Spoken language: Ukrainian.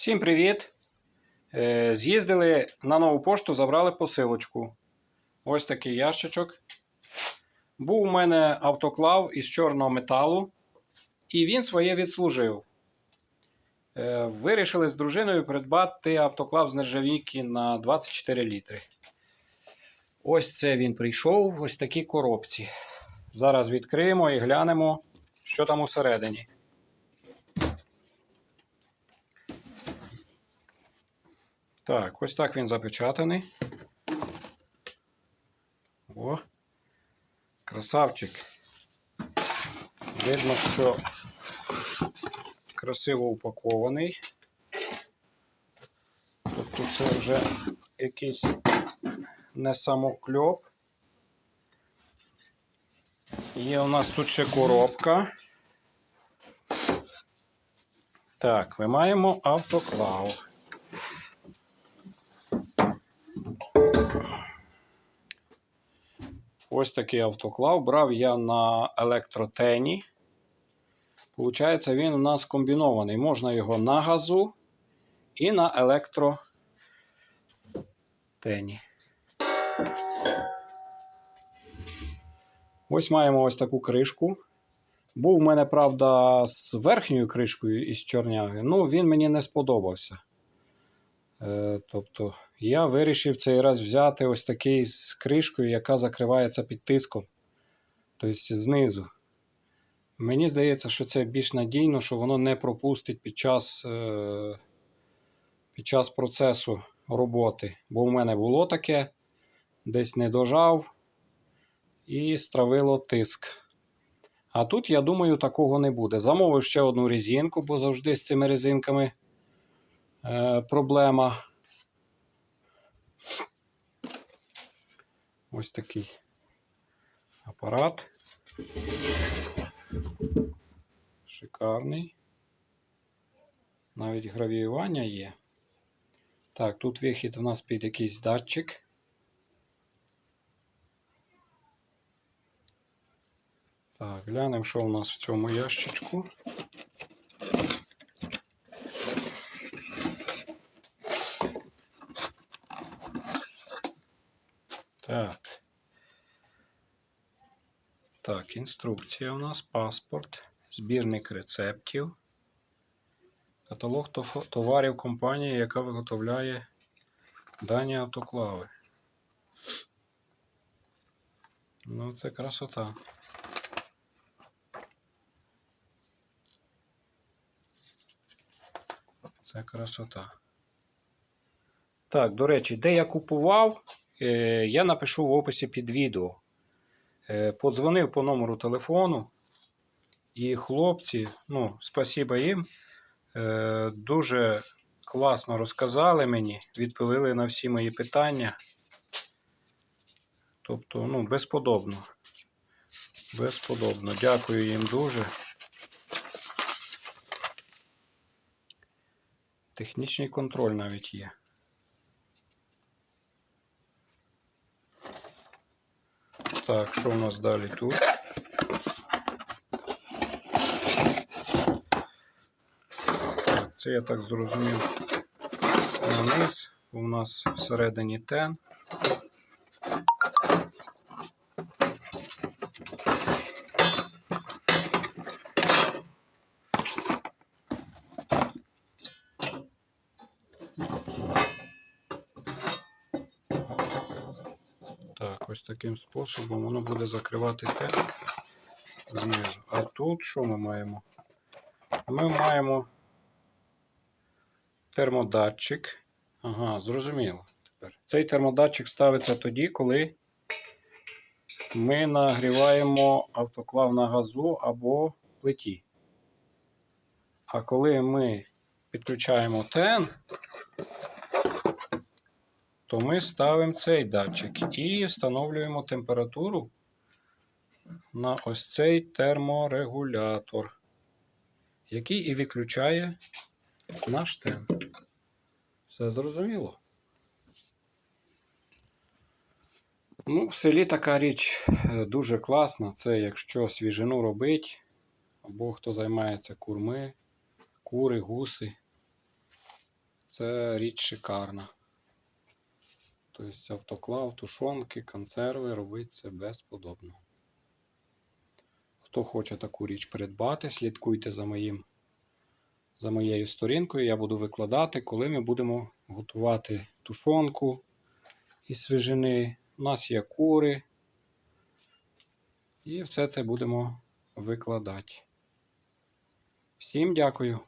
Всім привіт! Е, З'їздили на нову пошту, забрали посилочку. Ось такий ящичок. Був у мене автоклав із чорного металу, і він своє відслужив. Е, Вирішили з дружиною придбати автоклав з нержавійки на 24 літри. Ось це він прийшов ось такій коробці. Зараз відкриємо і глянемо, що там усередині. Так, ось так він запечатаний. О, красавчик. Видно, що красиво упакований. Тобто це вже якийсь не самокльоп. Є у нас тут ще коробка. Так, ми маємо автоклав. Ось такий автоклав. Брав я на електротені. Получається, він у нас комбінований. Можна його на газу і на електротені. Ось маємо ось таку кришку. Був в мене, правда, з верхньою кришкою із чорняги. Ну, він мені не сподобався. Е, тобто, я вирішив цей раз взяти ось такий з кришкою, яка закривається під тиском. Тобто знизу. Мені здається, що це більш надійно, що воно не пропустить під час, е, під час процесу роботи. Бо в мене було таке, десь не дожав і стравило тиск. А тут, я думаю, такого не буде. Замовив ще одну резинку, бо завжди з цими резинками проблема. Ось такий апарат. Шикарний. Навіть гравіювання є. Так, тут вихід у нас під якийсь датчик. Так, глянемо, що у нас в цьому ящичку. Так. Так, інструкція у нас, паспорт, збірник рецептів, каталог товарів компанії, яка виготовляє дані автоклави. Ну, це красота. Це красота. Так, до речі, де я купував, я напишу в описі під відео. Е, Подзвонив по номеру телефону, і хлопці, ну, спасіба їм, е, дуже класно розказали мені, відповіли на всі мої питання. Тобто, ну, безподобно. Безподобно. Дякую їм дуже. Технічний контроль навіть є. Так, що у нас далі тут? Так, це я так зрозумів. Наниз. У нас всередині тен. Так, ось таким способом воно буде закривати те знизу. А тут що ми маємо? Ми маємо термодатчик. Ага, зрозуміло. Тепер. Цей термодатчик ставиться тоді, коли ми нагріваємо автоклав на газу або плиті. А коли ми підключаємо тен, то ми ставимо цей датчик і встановлюємо температуру на ось цей терморегулятор, який і виключає наш тен. Все зрозуміло? Ну, в селі така річ е, дуже класна. Це якщо свіжину робить, або хто займається курми, кури, гуси. це річ шикарна. Тобто автоклав, тушонки, консерви робить це безподобно. Хто хоче таку річ придбати, слідкуйте за, моїм, за моєю сторінкою. Я буду викладати, коли ми будемо готувати тушонку із свіжини. У нас є кури. І все це будемо викладати. Всім дякую.